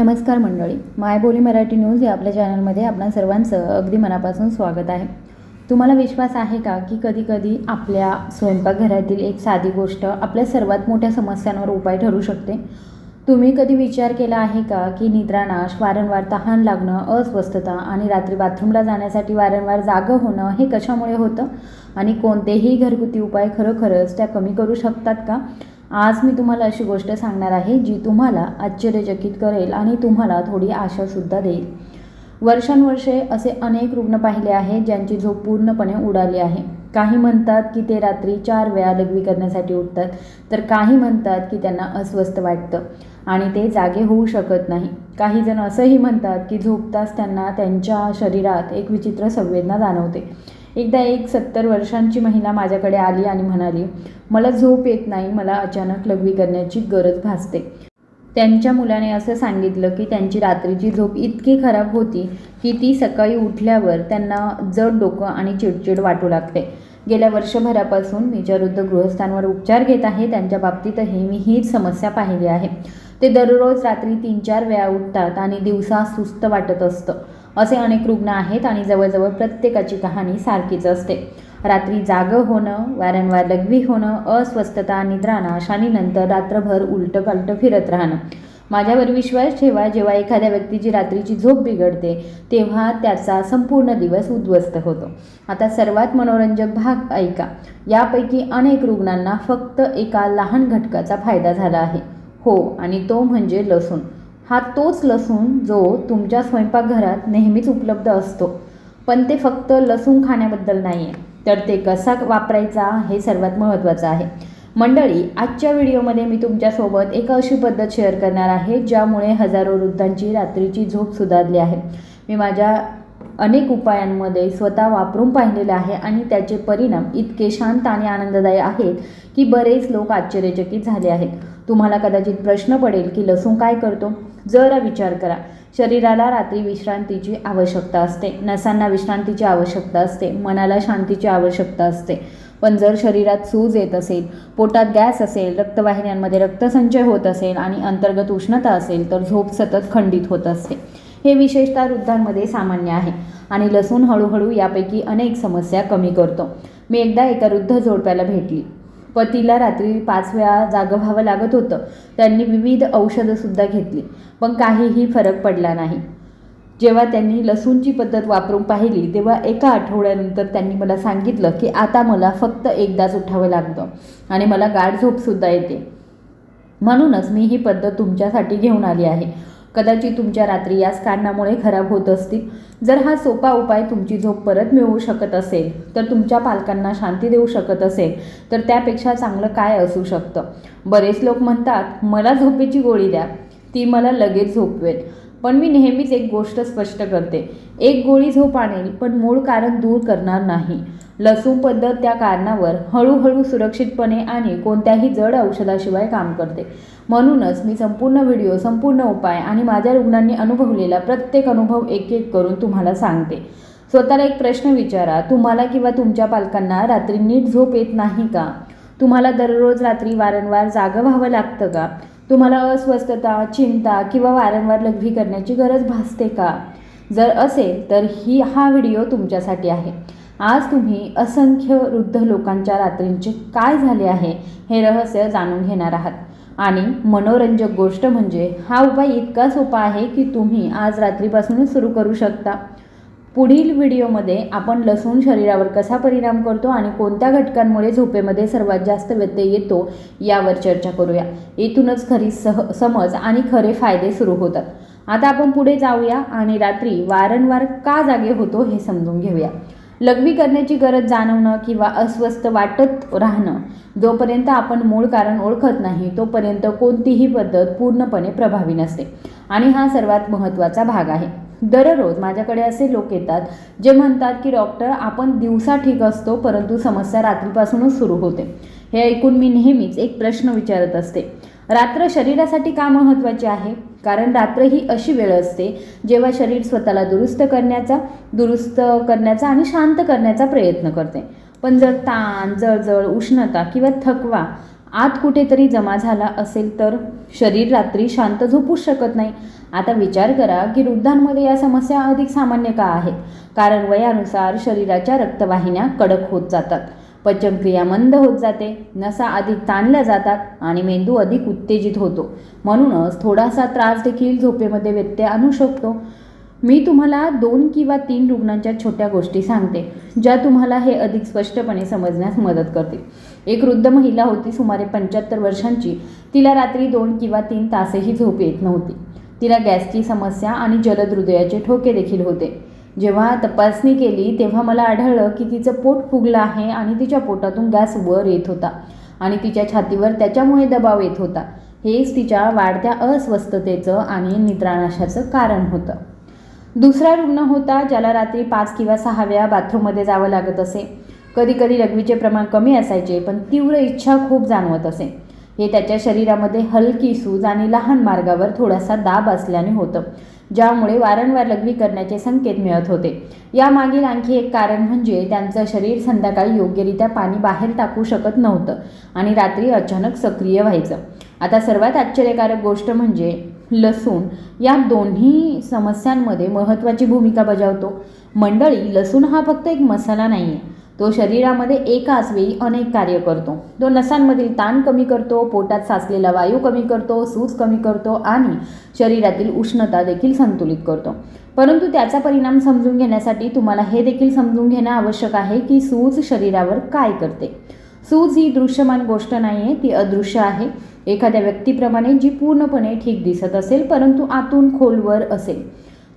नमस्कार मंडळी. मायबोली मराठी न्यूज या आपल्या चॅनलमध्ये आपणा सर्वांचं अगदी मनापासून स्वागत आहे. तुम्हाला विश्वास आहे का की कधी कधी आपल्या स्वयंपाकघरातील एक साधी गोष्ट आपल्या सर्वात मोठ्या समस्यांवर उपाय ठरू शकते? तुम्ही कधी विचार केला आहे का की निद्रानाश वारंवार तहान लागणं अस्वस्थता आणि रात्री बाथरूमला जाण्यासाठी वारंवार जागं होणं हे कशामुळे होतं? आणि कोणतेही घरगुती उपाय खरोखरच त्या कमी करू शकतात का? आज मी तुम्हाला अशी गोष्ट सांगणार आहे जी तुम्हाला आश्चर्यचकित करेल आणि तुम्हाला थोडी आशासुद्धा देईल. वर्षानुवर्षे असे अनेक रुग्ण पाहिले आहेत ज्यांची झोप पूर्णपणे उडाली आहे. काही म्हणतात की ते रात्री चार वेळा लघवी करण्यासाठी उठतात तर काही म्हणतात की त्यांना अस्वस्थ वाटतं आणि ते जागे होऊ शकत नाही. काही जण असंही म्हणतात की झोपताच त्यांना त्यांच्या शरीरात एक विचित्र संवेदना जाणवते. एकदा एक सत्तर वर्षांची महिला माझ्याकडे आली आणि म्हणाली मला झोप येत नाही मला अचानक लघवी करण्याची गरज भासते. त्यांच्या मुलाने असं सांगितलं की त्यांची रात्रीची झोप इतकी खराब होती की ती सकाळी उठल्यावर त्यांना जड डोकं आणि चिडचिड वाटू लागते. गेल्या वर्षभरापासून मी ज्या वृद्ध गृहस्थांवर उपचार घेत आहे त्यांच्या बाबतीतही मी हीच समस्या पाहिली आहे. ते दररोज रात्री तीन चार वेळा उठतात आणि दिवसा सुस्त वाटत असतं. असे अनेक रुग्ण आहेत आणि जवळजवळ प्रत्येकाची कहाणी सारखीच असते. रात्री जागं होणं वारंवार लघवी होणं अस्वस्थता निद्रानाश नंतर रात्रभर उलटं पालटं फिरत राहणं. माझ्यावर विश्वास ठेवा जेव्हा एखाद्या व्यक्तीची रात्रीची झोप बिघडते तेव्हा त्याचा संपूर्ण दिवस उद्ध्वस्त होतो. आता सर्वात मनोरंजक भाग ऐका. यापैकी अनेक रुग्णांना फक्त एका लहान घटकाचा फायदा झाला आहे. हो आणि तो म्हणजे लसूण. हा तोच लसूण जो तुमच्या स्वयंपाकघरात नेहमीच उपलब्ध असतो. पण ते फक्त लसूण खाण्याबद्दल नाही आहे तर ते कसा वापरायचा हे सर्वात महत्त्वाचं आहे. मंडळी आजच्या व्हिडिओमध्ये मी तुमच्यासोबत एक अशी पद्धत शेअर करणार आहे ज्यामुळे हजारो वृद्धांची रात्रीची झोप सुधारली आहे. मी माझ्या अनेक उपायांमध्ये स्वतः वापरून पाहिलेले आहे आणि त्याचे परिणाम इतके शांत आणि आनंददायी आहेत की बरेच लोक आश्चर्यचकित झाले आहेत. तुम्हाला कदाचित प्रश्न पडेल की लसूण काय करतो? जरा विचार करा. शरीराला रात्री विश्रांतीची आवश्यकता असते. नसांना विश्रांतीची आवश्यकता असते. मनाला शांतीची आवश्यकता असते. पण जर शरीरात सूज येत असेल पोटात गॅस असेल रक्तवाहिन्यांमध्ये रक्तसंचय होत असेल आणि अंतर्गत उष्णता असेल तर झोप सतत खंडित होत असते. हे विशेषतः वृद्धांमध्ये सामान्य आहे आणि लसूण हळूहळू यापैकी अनेक समस्या कमी करतो. मी एकदा एका वृद्ध जोडप्याला भेटली. पतीला रात्री पाच वेळा जागं व्हावं लागत होतं. त्यांनी विविध औषधंसुद्धा घेतली. पण काहीही फरक पडला नाही. जेव्हा त्यांनी लसूणची पद्धत वापरून पाहिली तेव्हा एका आठवड्यानंतर त्यांनी मला सांगितलं की आता मला फक्त एकदाच उठावं लागतं आणि मला गाढ झोपसुद्धा येते. म्हणूनच मी ही पद्धत तुमच्यासाठी घेऊन आली आहे. कदाचित तुमच्या रात्री याच कारणामुळे खराब होत असतील. जर हा सोपा उपाय तुमची झोप परत मिळवू शकत असेल तर तुमच्या पालकांना शांती देऊ शकत असेल तर त्यापेक्षा चांगलं काय असू शकतं? बरेच लोक म्हणतात मला झोपेची गोळी द्या ती मला लगेच झोपवेल. पण मी नेहमीच एक गोष्ट स्पष्ट करते एक गोळी झोप आणेल पण मूळ कारण दूर करणार नाही. लसूण पद्धत त्या कारणावर हळूहळू सुरक्षितपणे आणि कोणत्याही जड औषधाशिवाय काम करते. म्हणूनच मी संपूर्ण व्हिडिओ संपूर्ण उपाय आणि माझ्या रुग्णांनी अनुभवलेला प्रत्येक अनुभव एक एक करून तुम्हाला सांगते. स्वतःला एक प्रश्न विचारा तुम्हाला किंवा तुमच्या पालकांना रात्री नीट झोप येत नाही का? तुम्हाला दररोज रात्री वारंवार जागं व्हावं लागतं का? तुम्हाला अस्वस्थता चिंता किंवा वारंवार लघवी करण्याची गरज भासते का? जर असेल तर ही हा व्हिडिओ तुमच्यासाठी आहे. आज तुम्ही असंख्य वृद्ध लोकांच्या रात्रींचे काय झाले आहे हे रहस्य जाणून घेणार आहात. आणि मनोरंजक गोष्ट म्हणजे हा उपाय इतका सोपा आहे की तुम्ही आज रात्रीपासूनच सुरू करू शकता. पुढील व्हिडिओमध्ये आपण लसूण शरीरावर कसा परिणाम करतो आणि कोणत्या घटकांमुळे झोपेमध्ये सर्वात जास्त व्यत्यय येतो यावर चर्चा करूया. येथूनच खरी सह समज आणि खरे फायदे सुरू होतात. आता आपण पुढे जाऊया आणि रात्री वारंवार का जागे होतो हे समजून घेऊया. लघवी करण्याची गरज जाणवणं किंवा अस्वस्थ वाटत राहणं जोपर्यंत आपण मूळ कारण ओळखत नाही तोपर्यंत कोणतीही पद्धत पूर्णपणे प्रभावी नसते. आणि हा सर्वात महत्त्वाचा भाग आहे. दररोज माझ्याकडे असे लोक येतात जे म्हणतात की डॉक्टर आपण दिवसा ठीक असतो परंतु समस्या रात्रीपासूनच सुरू होते. हे ऐकून मी नेहमीच एक प्रश्न विचारत असते. रात्र शरीरासाठी का महत्त्वाची आहे? कारण रात्र ही अशी वेळ असते जेव्हा शरीर स्वतःला दुरुस्त करण्याचा दुरुस्त करण्याचा आणि शांत करण्याचा प्रयत्न करते. पण जर ताण जळजळ उष्णता किंवा थकवा आत कुठेतरी जमा झाला असेल तर शरीर रात्री शांत झोपूच शकत नाही. आता विचार करा की वृद्धांमध्ये या समस्या अधिक सामान्य का आहेत? कारण वयानुसार शरीराच्या रक्तवाहिन्या कडक होत जातात. पचनक्रिया मंद होत जाते नसा अधिक ताणल्या जातात आणि मेंदू अधिक उत्तेजित होतो. म्हणूनच थोडासा त्रास देखील झोपेमध्ये व्यत्यय आणू शकतो. मी तुम्हाला दोन किंवा तीन रुग्णांच्या छोट्या गोष्टी सांगते ज्या तुम्हाला हे अधिक स्पष्टपणे समजण्यास मदत करतील. एक वृद्ध महिला होती सुमारे पंच्याहत्तर वर्षांची. तिला रात्री दोन किंवा तीन तासही झोप येत नव्हती. तिला गॅसची समस्या आणि जलद हृदयाचे ठोके देखील होते. जेव्हा तपासणी केली तेव्हा मला आढळलं की तिचं पोट फुगलं आहे आणि तिच्या पोटातून गॅस वर येत होता आणि तिच्या छातीवर त्याच्यामुळे दबाव येत होता. हेच तिच्या वाढत्या अस्वस्थतेचं आणि निद्रानाशाचं कारण होतं. दुसरा रुग्ण होता ज्याला रात्री पाच किंवा सहा वेळा बाथरूममध्ये जावं लागत असे. कधी कधी लघवीचे प्रमाण कमी असायचे पण तीव्र इच्छा खूप जाणवत असे. हे त्याच्या शरीरामध्ये हलकी सूज आणि लहान मार्गावर थोडासा दाब असल्याने होतं. ज्यामुळे वारंवार लघवी करण्याचे संकेत मिळत होते. यामागील आणखी एक कारण म्हणजे त्यांचं शरीर संध्याकाळी योग्यरित्या पाणी बाहेर टाकू शकत नव्हतं आणि रात्री अचानक सक्रिय व्हायचं. आता सर्वात आश्चर्यकारक गोष्ट म्हणजे लसूण या दोन्ही समस्यांमध्ये महत्त्वाची भूमिका बजावतो. मंडळी लसूण हा फक्त एक मसाला नाही आहे तो शरीरामध्ये एकाच वेळी अनेक कार्य करतो. तो नसांमधील ताण कमी करतो पोटात साचलेला वायू कमी करतो सूज कमी करतो आणि शरीरातील उष्णता देखील संतुलित करतो. परंतु त्याचा परिणाम समजून घेण्यासाठी तुम्हाला हे देखील समजून घेणं आवश्यक आहे की सूज शरीरावर काय करते. सूज ही दृश्यमान गोष्ट नाही आहे ती अदृश्य आहे. एखाद्या व्यक्तीप्रमाणे जी पूर्णपणे ठीक दिसत असेल परंतु आतून खोलवर असेल.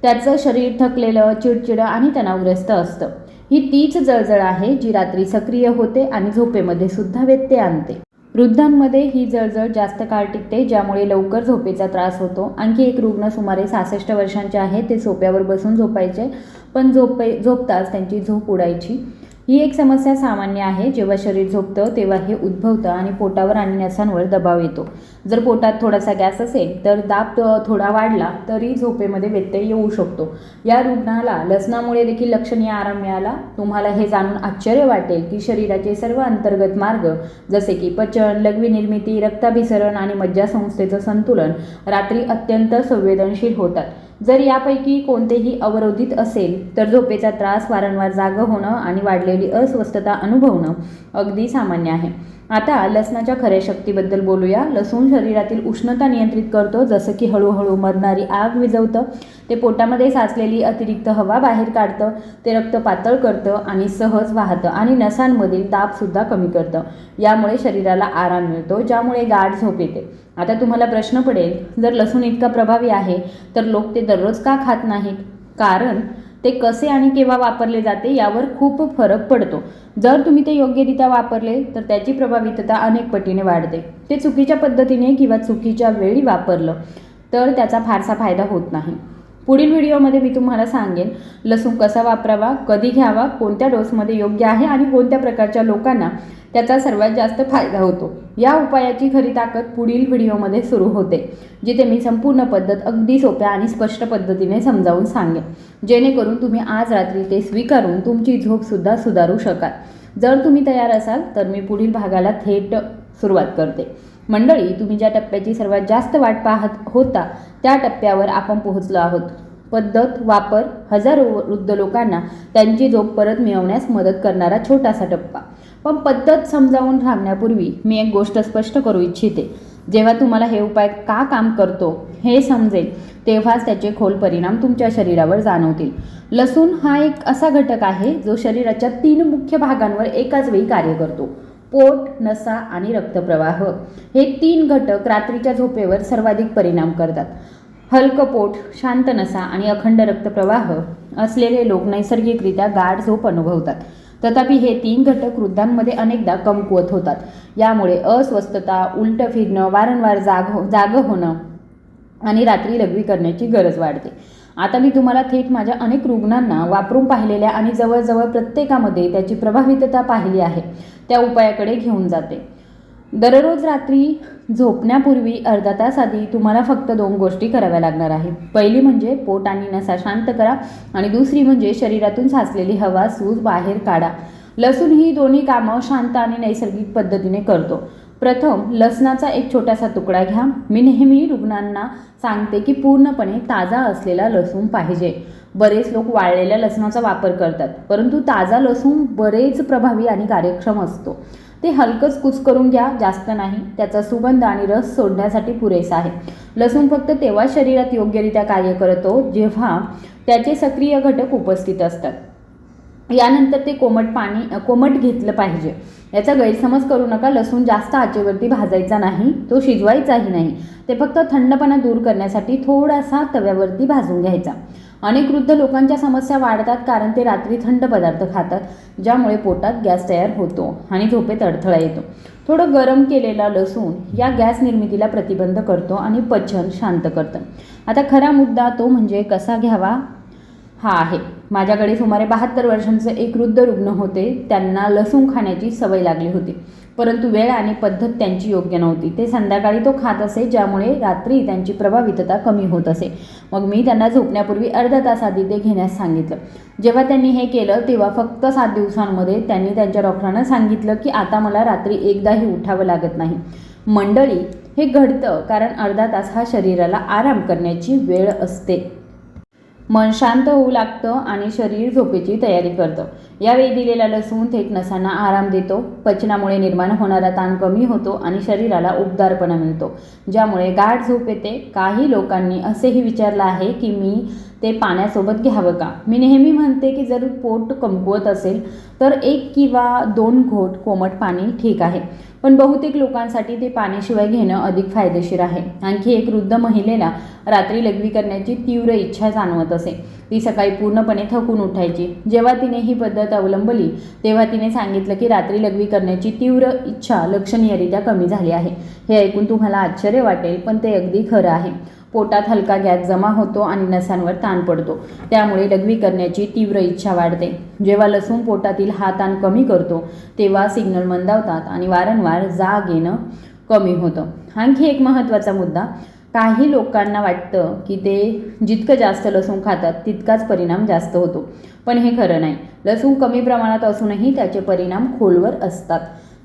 त्याचं शरीर थकलेलं चिडचिडं आणि तणावग्रस्त असतं. ही तीच जळजळ आहे जी रात्री सक्रिय होते आणि झोपेमध्ये सुद्धा व्यत्यय आणते. वृद्धांमध्ये ही जळजळ जास्त काळ टिकते ज्यामुळे लवकर झोपेचा त्रास होतो. आणखी एक रुग्ण सुमारे सहासष्ट वर्षांचे आहे. ते सोप्यावर बसून झोपायचे पण झोपे झोपताच त्यांची झोप उडायची. ही एक समस्या सामान्य आहे. जेव्हा शरीर झोपतं तेव्हा हे उद्भवतं आणि पोटावर आणि नसांवर दबाव येतो. जर पोटात थोडासा गॅस असेल तर दाब थोडा वाढला तरी झोपेमध्ये व्यत्यय येऊ शकतो. या रुग्णाला लसणामुळे देखील लक्षणीय आराम मिळाला. तुम्हाला हे जाणून आश्चर्य वाटेल की शरीराचे सर्व अंतर्गत मार्ग जसे की पचन लघवी निर्मिती रक्ताभिसरण आणि मज्जासंस्थेचं संतुलन रात्री अत्यंत संवेदनशील होतात. जर यापैकी कोणतेही अवरोधित असेल तर झोपेचा त्रास वारंवार जागं होणं आणि वाढलेली अस्वस्थता अनुभवणं अगदी सामान्य आहे. आता लसणाच्या खऱ्या शक्तीबद्दल बोलूया. लसूण शरीरातील उष्णता नियंत्रित करतो जसं की हळूहळू मरणारी आग विझवतं ते पोटामध्ये साचलेली अतिरिक्त हवा बाहेर काढतं ते रक्त पातळ करतं आणि सहज वाहतं आणि नसांमधील तापसुद्धा कमी करतं. यामुळे शरीराला आराम मिळतो ज्यामुळे गाढ झोप येते. आता तुम्हाला प्रश्न पडेल जर लसूण इतका प्रभावी आहे तर लोक ते दररोज का खात नाहीत? कारण ते कसे आणि केव्हा वापरले जाते यावर खूप फरक पडतो. जर तुम्ही ते योग्यरित्या वापरले तर त्याची प्रभावितता अनेक पटीने वाढते. ते चुकीच्या पद्धतीने किंवा चुकीच्या वेळी वापरलं तर त्याचा फारसा फायदा होत नाही. पुढील व्हिडिओमध्ये मी तुम्हाला सांगेन लसूण कसा वापरावा कधी घ्यावा कोणत्या डोसमध्ये योग्य आहे आणि कोणत्या प्रकारच्या लोकांना त्याचा सर्वात जास्त फायदा होतो. या उपायाची खरी ताकद पुढील व्हिडिओमध्ये सुरू होते जिथे मी संपूर्ण पद्धत अगदी सोप्या आणि स्पष्ट पद्धतीने समजावून सांगेन. जेणेकरून तुम्ही आज रात्री ते स्वीकारून तुमची झोपसुद्धा सुधारू शकाल. जर तुम्ही तयार असाल तर मी पुढील भागाला थेट सुरुवात करते. मंडळी तुम्ही ज्या टप्प्याची सर्वात जास्त वाट पाहत होता त्या टप्प्यावर आपण पोहोचलो आहोत. पद्धत वापर हजारो वृद्ध लोकांना त्यांची झोप परत मिळवण्यास मदत करणारा छोटासा टप्पा. पण पद्धत समजावून सांगण्यापूर्वी मी एक गोष्ट स्पष्ट करू इच्छिते. जेव्हा तुम्हाला हे उपाय का काम करतो हे समजेल तेव्हाच त्याचे खोल परिणाम तुमच्या शरीरावर जाणवतील. लसूण हा एक असा घटक आहे जो शरीराच्या तीन मुख्य भागांवर एकाच वेळी कार्य करतो. पोट नसा आणि रक्तप्रवाह हे तीन घटक रात्रीच्या झोपेवर सर्वाधिक परिणाम करतात. हलकं पोट शांत नसा आणि अखंड रक्तप्रवाह असलेले लोक नैसर्गिकरित्या गाढ झोप अनुभवतात. तथापि हे तीन घटक वृद्धांमध्ये अनेकदा कमकुवत होतात. यामुळे अस्वस्थता उलटं फिरणं वारंवार जाग हो जागं होणं आणि रात्री लघवी करण्याची गरज वाढते. आता मी तुम्हाला थेट माझ्या अनेक रुग्णांना वापरून पाहिलेल्या आणि जवळजवळ प्रत्येकामध्ये त्याची प्रभावितता पाहिली आहे. त्या उपायाकडे घेऊन जाते. दररोज रात्री झोपण्यापूर्वी अर्धा तास आधी तुम्हाला फक्त दोन गोष्टी कराव्या लागणार आहेत. पहिली म्हणजे पोट आणि नसा शांत करा आणि दुसरी म्हणजे शरीरातून साचलेली हवा सूज बाहेर काढा. लसूण ही दोन्ही कामं शांत आणि नैसर्गिक पद्धतीने करतो. प्रथम लसणाचा एक छोटासा तुकडा घ्या. मी नेहमी रुग्णांना सांगते की पूर्णपणे ताजा असलेला लसूण पाहिजे. बरेच लोक वाळलेल्या लसणाचा वापर करतात परंतु ताजा लसूण बरेच प्रभावी आणि कार्यक्षम असतो. ते हलकंच कुच करून घ्या जास्त नाही. त्याचा सुगंध आणि रस सोडण्यासाठी पुरेसा आहे. लसूण फक्त तेव्हा शरीरात योग्यरित्या कार्य करतो जेव्हा त्याचे सक्रिय घटक उपस्थित असतात. यानंतर ते कोमट पाणी कोमट घेतलं पाहिजे. याचा गैरसमज करू नका लसूण जास्त आचेवरती भाजायचा नाही तो शिजवायचाही नाही. ते फक्त थंडपणा दूर करण्यासाठी थोडासा तव्यावरती भाजून घ्यायचा. अनेक वृद्ध लोकांच्या समस्या वाढतात कारण ते रात्री थंड पदार्थ खातात ज्यामुळे पोटात गॅस तयार होतो आणि झोपेत अडथळा येतो. थोडं गरम केलेला लसूण या गॅस निर्मितीला प्रतिबंध करतो आणि पचन शांत करतं. आता खरा मुद्दा तो म्हणजे कसा घ्यावा? हा आहे. माझ्याकडे सुमारे बहात्तर वर्षांचे एक वृद्ध रुग्ण होते. त्यांना लसूण खाण्याची सवय लागली होती. परंतु वेळ आणि पद्धत त्यांची योग्य नव्हती. ते संध्याकाळी तो खात असे ज्यामुळे रात्री त्यांची प्रभावितता कमी होत असे. मग मी त्यांना झोपण्यापूर्वी अर्धा तास आधी ते घेण्यास सांगितलं. जेव्हा त्यांनी हे केलं तेव्हा फक्त सात दिवसांमध्ये त्यांनी त्यांच्या डॉक्टरांना सांगितलं की आता मला रात्री एकदाही उठावं लागत नाही. मंडळी हे घडतं कारण अर्धा तास हा शरीराला आराम करण्याची वेळ असते. मन शांत होऊ लागतं आणि शरीर झोपेची तयारी करतं. यावेळी दिलेला लसूण थेट नसांना आराम देतो. पचनामुळे निर्माण होणारा ताण कमी होतो आणि शरीराला उबदारपणा मिळतो. ज्यामुळे गाढ झोप येते. काही लोकांनी असेही विचारलं आहे की मी ते पाण्यासोबत घ्यावं का? मी नेहमी म्हणते की जर पोट कमकुवत असेल तर एक किंवा दोन घोट कोमट पाणी ठीक आहे. पण बहुतेक लोकांसाठी ते पाण्याशिवाय घेणं अधिक फायदेशीर आहे. आणखी एक वृद्ध महिलेला रात्री लघवी करण्याची तीव्र इच्छा जाणवत असे. ती सकाळी पूर्णपणे थकून उठायची. जेव्हा तिने ही पद्धत अवलंबली तेव्हा तिने सांगितलं की रात्री लघवी करण्याची तीव्र इच्छा लक्षणीयरित्या कमी झाली आहे. हे ऐकून तुम्हाला आश्चर्य वाटेल पण ते अगदी खरं आहे. पोटात हलका गॅस जमा होतो आणि नसांवर ताण पडतो. त्यामुळे लघवी करण्याची तीव्र इच्छा वाढते. जेव्हा लसूण पोटातील हा ताण कमी करतो तेव्हा सिग्नल मंदावतात आणि वारंवार जाग येणं कमी होतं. आणखी एक महत्त्वाचा मुद्दा काही लोकांना वाटतं की ते जितकं जास्त लसूण खातात तितकाच परिणाम जास्त होतो. पण हे खरं नाही. लसूण कमी प्रमाणात असूनही त्याचे परिणाम खोलवर असतात.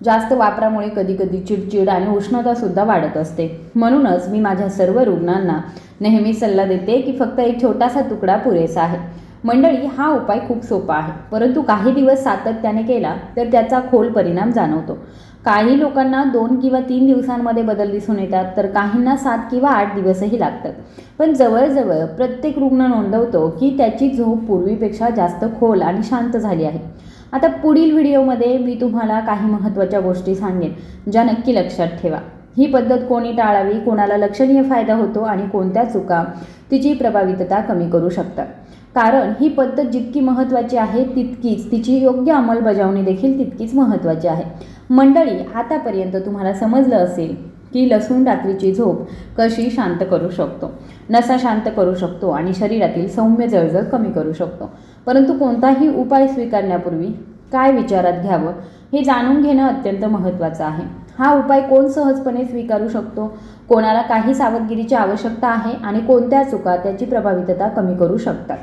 जास्त वापरामुळे कधीकधी चिडचिड आणि उष्णतासुद्धा वाढत असते. म्हणूनच मी माझ्या सर्व रुग्णांना नेहमी सल्ला देते की फक्त एक छोटासा तुकडा पुरेसा आहे. मंडळी हा उपाय खूप सोपा आहे. परंतु काही दिवस सातत्याने केला तर त्याचा खोल परिणाम जाणवतो. काही लोकांना दोन किंवा तीन दिवसांमध्ये बदल दिसून येतात तर काहींना सात किंवा आठ दिवसही लागतात. पण जवळजवळ प्रत्येक रुग्ण नोंदवतो की त्याची झोप पूर्वीपेक्षा जास्त खोल आणि शांत झाली आहे. आता पुढील व्हिडिओमध्ये मी तुम्हाला काही महत्त्वाच्या गोष्टी सांगेन ज्या नक्की लक्षात ठेवा. ही पद्धत कोणी टाळावी कोणाला लक्षणीय फायदा होतो आणि कोणत्या चुका तिची प्रभावितता कमी करू शकतात. कारण ही पद्धत जितकी महत्त्वाची आहे तितकीच तिची योग्य अंमलबजावणी देखील तितकीच महत्त्वाची आहे. मंडळी आतापर्यंत तुम्हाला समजलं असेल की लसूण रात्रीची झोप कशी शांत करू शकतो. नसा शांत करू शकतो आणि शरीरातील सौम्य जळजळ कमी करू शकतो. परंतु कोणताही उपाय स्वीकारण्यापूर्वी काय विचारात घ्यावं हे जाणून घेणं अत्यंत महत्त्वाचं आहे. हा उपाय कोण सहजपणे स्वीकारू शकतो? कोणाला काही सावधगिरीची आवश्यकता आहे आणि कोणत्या चुका त्याची प्रभावितता कमी करू शकतात?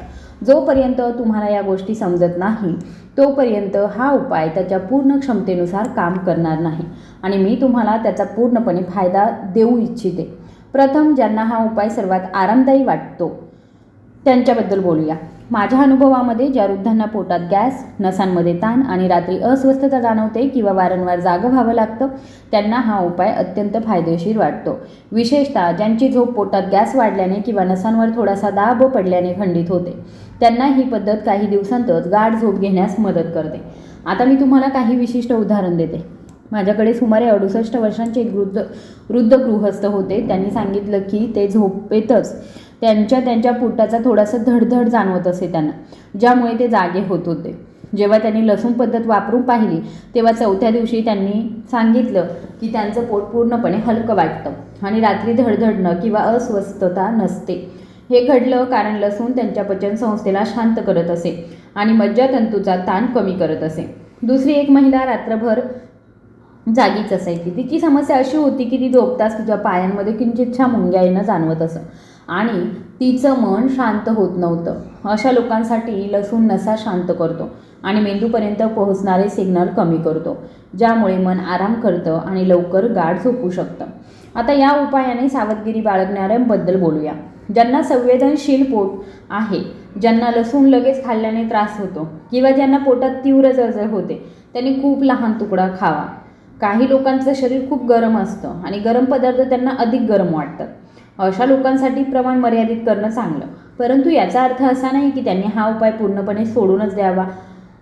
जोपर्यंत तुम्हाला या गोष्टी समजत नाही तोपर्यंत हा उपाय त्याच्या पूर्ण क्षमतेनुसार काम करणार नाही आणि मी तुम्हाला त्याचा पूर्णपणे फायदा देऊ इच्छिते. प्रथम ज्यांना हा उपाय सर्वात आरामदायी वाटतो त्यांच्याबद्दल बोलूया. माझ्या अनुभवामध्ये ज्या वृद्धांना पोटात गॅस नसांमध्ये ताण आणि रात्री अस्वस्थता जाणवते किंवा वारंवार जागं व्हावं लागतं त्यांना हा उपाय अत्यंत फायदेशीर वाटतो. विशेषतः ज्यांची झोप पोटात गॅस वाढल्याने किंवा नसांवर थोडासा दाब पडल्याने खंडित होते. त्यांना ही पद्धत काही दिवसांतच गाढ झोप घेण्यास मदत करते. आता मी तुम्हाला काही विशिष्ट उदाहरण देते. माझ्याकडे सुमारे अडुसष्ट वर्षांचे एक वृद्ध वृद्ध गृहस्थ होते. त्यांनी सांगितलं की ते झोपेतच त्यांच्या त्यांच्या पोटाचा थोडासा धडधड जाणवत असे त्यांना. ज्यामुळे ते जागे होत होते. जेव्हा त्यांनी लसूण पद्धत वापरून पाहिली तेव्हा चौथ्या दिवशी त्यांनी सांगितलं की त्यांचं पोट पूर्णपणे हलकं वाटतं आणि रात्री धडधडणं किंवा अस्वस्थता नसते. हे घडलं कारण लसूण त्यांच्या पचनसंस्थेला शांत करत असे आणि मज्जातंतूचा ताण कमी करत असे. दुसरी एक महिला रात्रभर जागीच असायची. तिची समस्या अशी होती की ती झोपताच तिच्या पायांमध्ये किंचितशा मुंग्या येणं जाणवत असं. आणि तिचं मन शांत होत नव्हतं. अशा लोकांसाठी लसूण नसा शांत करतो आणि मेंदूपर्यंत पोहोचणारे सिग्नल कमी करतो ज्यामुळे मन आराम करतं आणि लवकर गाढ झोपू शकतं. आता या उपायाने सावधगिरी बाळगणाऱ्यांबद्दल बोलूया. ज्यांना संवेदनशील पोट आहे ज्यांना लसूण लगेच खाल्ल्याने त्रास होतो किंवा ज्यांना पोटात तीव्र जळजळ होते त्यांनी खूप लहान तुकडा खावा. काही लोकांचं शरीर खूप गरम असतं आणि गरम पदार्थ त्यांना अधिक गरम वाटतात. अशा लोकांसाठी प्रमाण मर्यादित करणं चांगलं. परंतु याचा अर्थ असा नाही की त्यांनी हा उपाय पूर्णपणे सोडूनच द्यावा.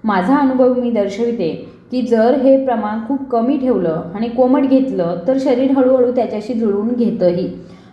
माझा अनुभव मी दर्शविते की जर हे प्रमाण खूप कमी ठेवलं आणि कोमट घेतलं तर शरीर हळूहळू त्याच्याशी जुळवून घेतंही.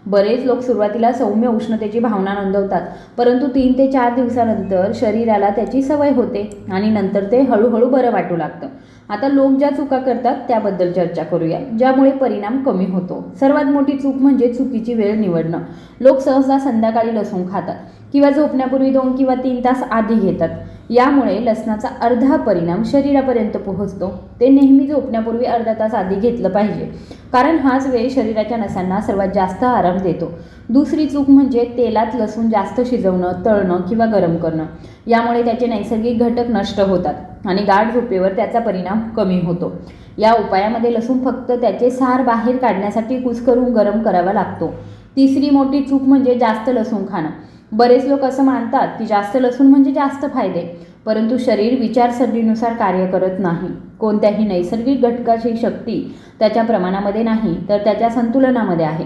बरेच लोक सुरुवातीला सौम्य उष्णतेची भावना नोंदवतात परंतु तीन ते चार दिवसानंतर शरीराला त्याची सवय होते आणि नंतर ते हळूहळू बरं वाटू लागतं. आता लोक ज्या चुका करतात त्याबद्दल चर्चा करूया ज्यामुळे परिणाम कमी होतो. सर्वात मोठी चूक म्हणजे चुकीची वेळ निवडणं. लोक सहसा संध्याकाळी लसूण खातात किंवा झोपण्यापूर्वी दोन किंवा तीन तास आधी घेतात. यामुळे लसणाचा अर्धा परिणाम शरीरापर्यंत पोहोचतो. ते नेहमी झोपण्यापूर्वी अर्धा तास आधी घेतलं पाहिजे. कारण हाच वेळ शरीराच्या नसांना सर्वात जास्त आराम देतो. दुसरी चूक म्हणजे तेलात लसूण जास्त शिजवणं तळणं किंवा गरम करणं. यामुळे त्याचे नैसर्गिक घटक नष्ट होतात आणि गाढ झोपेवर त्याचा परिणाम कमी होतो. या उपायामध्ये लसूण फक्त त्याचे सार बाहेर काढण्यासाठी कुस्करून गरम करावा लागतो. तिसरी मोठी चूक म्हणजे जास्त लसूण खाणं. बरेच लोक असं मानतात की जास्त लसूण म्हणजे जास्त फायदे परंतु शरीर विचारसरणीनुसार कार्य करत नाही. कोणत्याही नैसर्गिक घटकाची शक्ती त्याच्या प्रमाणामध्ये नाही तर त्याच्या संतुलनामध्ये आहे.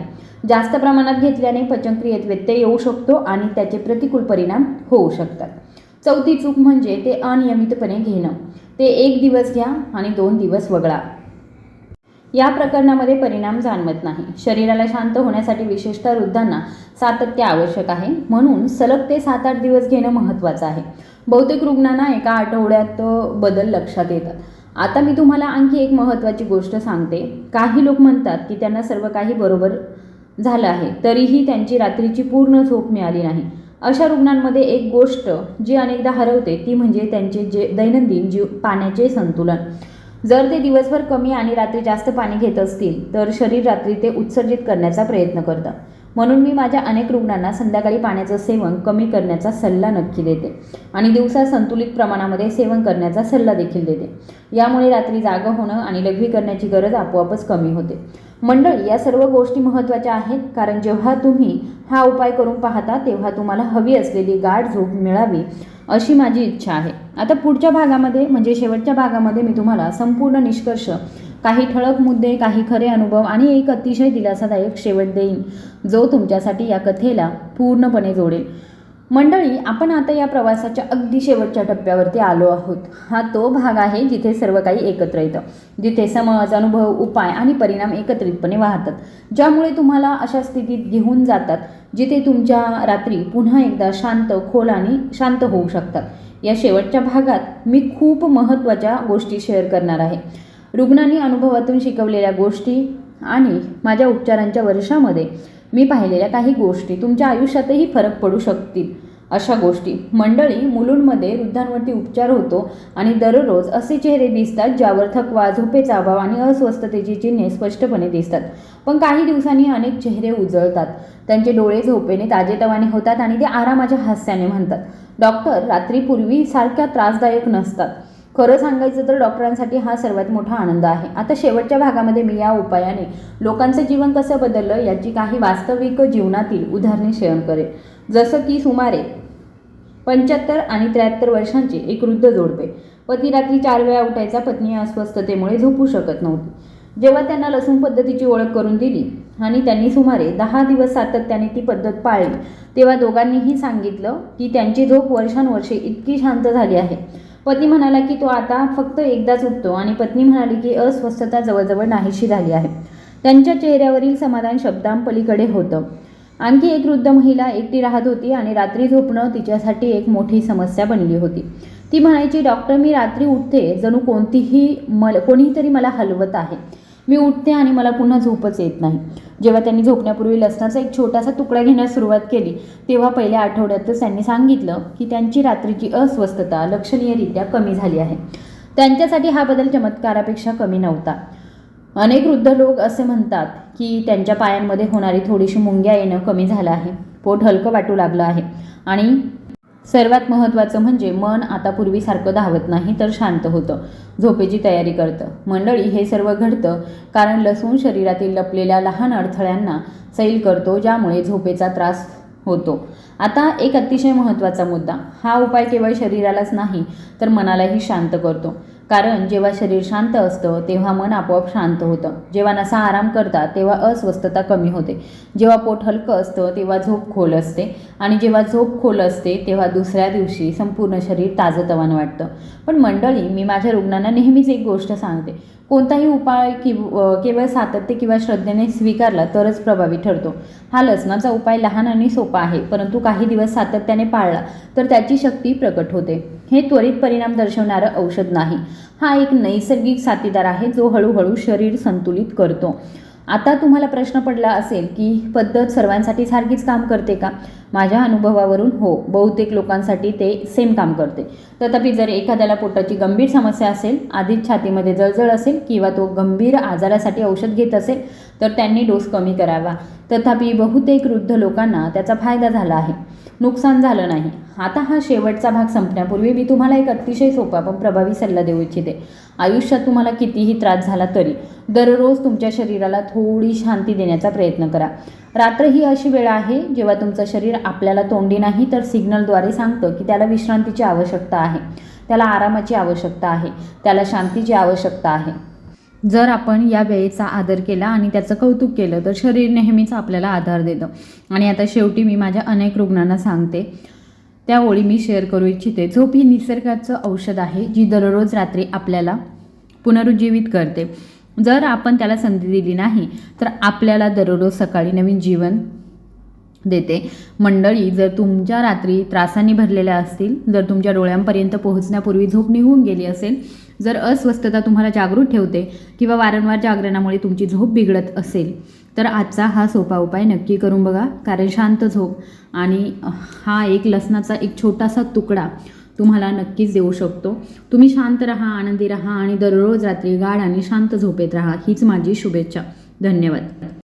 जास्त प्रमाणात घेतल्याने पचनक्रियेत व्यत्यय येऊ शकतो आणि त्याचे प्रतिकूल परिणाम होऊ शकतात. चौथी चूक म्हणजे ते अनियमितपणे घेणं. ते एक दिवस घ्या आणि दोन दिवस वगळा. या प्रकरणामध्ये परिणाम जाणवत नाही. शरीराला शांत होण्यासाठी विशेषतः वृद्धांना सातत्य आवश्यक आहे. म्हणून सलग ते सात आठ दिवस घेणं महत्त्वाचं आहे. बहुतेक रुग्णांना एका आठवड्यात बदल लक्षात येतात. आता मी तुम्हाला आणखी एक महत्त्वाची गोष्ट सांगते. काही लोक म्हणतात की त्यांना सर्व काही बरोबर झालं आहे तरीही त्यांची रात्रीची पूर्ण झोप मिळाली नाही. अशा रुग्णांमध्ये एक गोष्ट जी अनेकदा हरवते ती म्हणजे त्यांचे जे दैनंदिन जीव पाण्याचे संतुलन. जर ते दिवसभर कमी आणि रात्री जास्त पाणी घेत असतील तर शरीर रात्री ते उत्सर्जित करण्याचा प्रयत्न करतं. म्हणून मी माझ्या अनेक रुग्णांना संध्याकाळी पाण्याचं सेवन कमी करण्याचा सल्ला नक्की देते आणि दिवसा संतुलित प्रमाणामध्ये सेवन करण्याचा सल्ला देखील देते. यामुळे रात्री जागं होणं आणि लघवी करण्याची गरज आपोआपच कमी होते. मंडळी या सर्व गोष्टी महत्त्वाच्या आहेत कारण जेव्हा तुम्ही हा उपाय करून पाहता तेव्हा तुम्हाला हवी असलेली गाढ झोप मिळावी अशी माझी इच्छा आहे. आता पुढच्या भागामध्ये म्हणजे शेवटच्या भागामध्ये मी तुम्हाला संपूर्ण निष्कर्ष काही ठळक मुद्दे काही खरे अनुभव आणि एक अतिशय दिलासादायक शेवट देईन जो तुमच्यासाठी या कथेला पूर्णपणे जोडेल. मंडळी आपण आता या प्रवासाच्या अगदी शेवटच्या टप्प्यावरती आलो आहोत. हा तो भाग आहे जिथे सर्व काही एकत्र येतं जिथे समज अनुभव उपाय आणि परिणाम एकत्रितपणे वाहतात ज्यामुळे तुम्हाला अशा स्थितीत घेऊन जातात जिथे तुमच्या रात्री पुन्हा एकदा शांत खोल आणि शांत होऊ शकतात. या शेवटच्या भागात मी खूप महत्त्वाच्या गोष्टी शेअर करणार आहे. रुग्णांनी अनुभवातून शिकवलेल्या गोष्टी आणि माझ्या उपचारांच्या वर्षामध्ये मी पाहिलेल्या काही गोष्टी तुमच्या आयुष्यातही फरक पडू शकतील. अशा गोष्टी. मंडळी मुलूंमध्ये वृद्धांवरती उपचार होतो आणि दररोज असे चेहरे दिसतात ज्यावर थकवा झोपेचा अभाव आणि अस्वस्थतेची चिन्हे स्पष्टपणे दिसतात. पण काही दिवसांनी अनेक चेहरे उजळतात. त्यांचे डोळे झोपेने ताजेतवाने होतात आणि ते आरामाच्या हास्याने म्हणतात. डॉक्टर रात्रीपूर्वी सारख्या त्रासदायक नसतात. खरं सांगायचं तर डॉक्टरांसाठी हा सर्वात मोठा आनंद आहे. आता शेवटच्या भागामध्ये मी या उपायाने लोकांचं जीवन कसं बदललं याची काही वास्तविक जीवनातील उदाहरणे शेअर करेल जसं की सुमारे पंच्याहत्तर आणि त्र्याहत्तर वर्षांचे एक वृद्ध जोडपे. पती रात्री चार वेळा उठायचा पत्नी अस्वस्थतेमुळे झोपू शकत नव्हती. जेव्हा त्यांना लसूण पद्धतीची ओळख करून दिली आणि त्यांनी सुमारे दहा दिवस सातत्याने ती पद्धत पाळली तेव्हा दोघांनीही सांगितलं की त्यांची झोप वर्षानुवर्षे इतकी शांत झाली आहे. पती म्हणाला की तो आता फक्त एकदाच उठतो आणि पत्नी म्हणाली की अस्वस्थता जवळजवळ नाहीशी झाली आहे. त्यांच्या चेहऱ्यावरील समाधान शब्दांपलीकडे होतं. आणखी एक वृद्ध महिला एकटी राहत होती आणि रात्री झोपणं तिच्यासाठी एक मोठी समस्या बनली होती. ती म्हणायची डॉक्टर मी रात्री उठते जणू कोणतीही मल कोणीतरी मला हलवत आहे. मी उठते आणि मला पुन्हा झोपच येत नाही. जेव्हा त्यांनी झोपण्यापूर्वी लसणाचा एक छोटासा तुकडा घेण्यास सुरुवात केली तेव्हा पहिल्या आठवड्यातच त्यांनी सांगितलं की त्यांची रात्रीची अस्वस्थता लक्षणीयरित्या कमी झाली आहे. त्यांच्यासाठी हा बदल चमत्कारापेक्षा कमी नव्हता. अनेक वृद्ध लोक असे म्हणतात की त्यांच्या पायांमध्ये होणारी थोडीशी मुंग्या येणं कमी झालं आहे. पोट हलकं वाटू लागलं आहे. आणि सर्वात महत्त्वाचं म्हणजे मन आता पूर्वीसारखं धावत नाही तर शांत होतं. झोपेची तयारी करतं. मंडळी हे सर्व घडतं कारण लसूण शरीरातील लपलेल्या लहान अडथळ्यांना सैल करतो ज्यामुळे झोपेचा त्रास होतो. आता एक अतिशय महत्त्वाचा मुद्दा. हा उपाय केवळ शरीरालाच नाही तर मनालाही शांत करतो. कारण जेव्हा शरीर शांत असतं तेव्हा मन आपोआप शांत होतं. जेव्हा नसा आराम करतात तेव्हा अस्वस्थता कमी होते. जेव्हा पोट हलकं असतं तेव्हा झोप खोल असते. आणि जेव्हा झोप खोल असते तेव्हा दुसऱ्या दिवशी संपूर्ण शरीर ताजंतवान वाटतं. पण मंडळी मी माझ्या रुग्णांना नेहमीच एक गोष्ट सांगते. कोणताही उपाय किव केवळ सातत्य किंवा श्रद्धेने स्वीकारला तरच प्रभावी ठरतो. हा लसणाचा उपाय लहान आणि सोपा आहे परंतु काही दिवस सातत्याने पाळला तर त्याची शक्ती प्रकट होते. हे त्वरित परिणाम दर्शवणारं औषध नाही. हा एक नैसर्गिक साथीदार आहे जो हळूहळू शरीर संतुलित करतो. आता तुम्हाला प्रश्न पडला असेल की पद्धत सर्वांसाठी सारखीच काम करते का? माझ्या अनुभवावरून हो बहुतेक लोकांसाठी ते सेम काम करते. तथापि जर एखाद्याला पोटाची गंभीर समस्या असेल आधीच छातीमध्ये जळजळ असेल किंवा तो गंभीर आजारासाठी औषध घेत असेल तर त्यांनी डोस कमी करावा. तथापि बहुतेक वृद्ध लोकांना त्याचा फायदा झाला आहे. नुकसान झालं नाही. आता हा शेवटचा भाग संपण्यापूर्वी मी तुम्हाला एक अतिशय सोपा पण प्रभावी सल्ला देऊ इच्छिते. आयुष्यात तुम्हाला कितीही त्रास झाला तरी दररोज तुमच्या शरीराला थोडी शांती देण्याचा प्रयत्न करा. रात्र ही अशी वेळ आहे जेव्हा तुमचं शरीर आपल्याला तोंडी नाही तर सिग्नलद्वारे सांगतं की त्याला विश्रांतीची आवश्यकता आहे. त्याला आरामाची आवश्यकता आहे. त्याला शांतीची आवश्यकता आहे. जर आपण या वेळेचा आदर केला आणि त्याचं कौतुक केलं तर शरीर नेहमीच आपल्याला आधार देतं. आणि आता शेवटी मी माझ्या अनेक रुग्णांना सांगते त्या ओळी मी शेअर करू इच्छिते. झोप ही निसर्गाचं औषध आहे जी दररोज रात्री आपल्याला पुनरुज्जीवित करते. जर आपण त्याला संधी दिली नाही तर आपल्याला दररोज सकाळी नवीन जीवन देते. मंडळी जर तुमच्या रात्री त्रासांनी भरलेल्या असतील जर तुमच्या डोळ्यांपर्यंत पोहोचण्यापूर्वी झोप निघून गेली असेल जर अस्वस्थता तुम्हाला जागृत ठेवते किंवा वारंवार जागरणामुळे तुमची झोप बिघडत असेल तर आजचा हा सोपा उपाय नक्की करून बघा कारण शांत झोप आणि हा एक लसणाचा एक छोटासा तुकडा तुम्हाला नक्कीच देऊ शकतो. तुम्ही शांत राहा आनंदी राहा आणि दररोज रात्री गाढ आणि शांत झोपेत राहा. हीच माझी शुभेच्छा. धन्यवाद.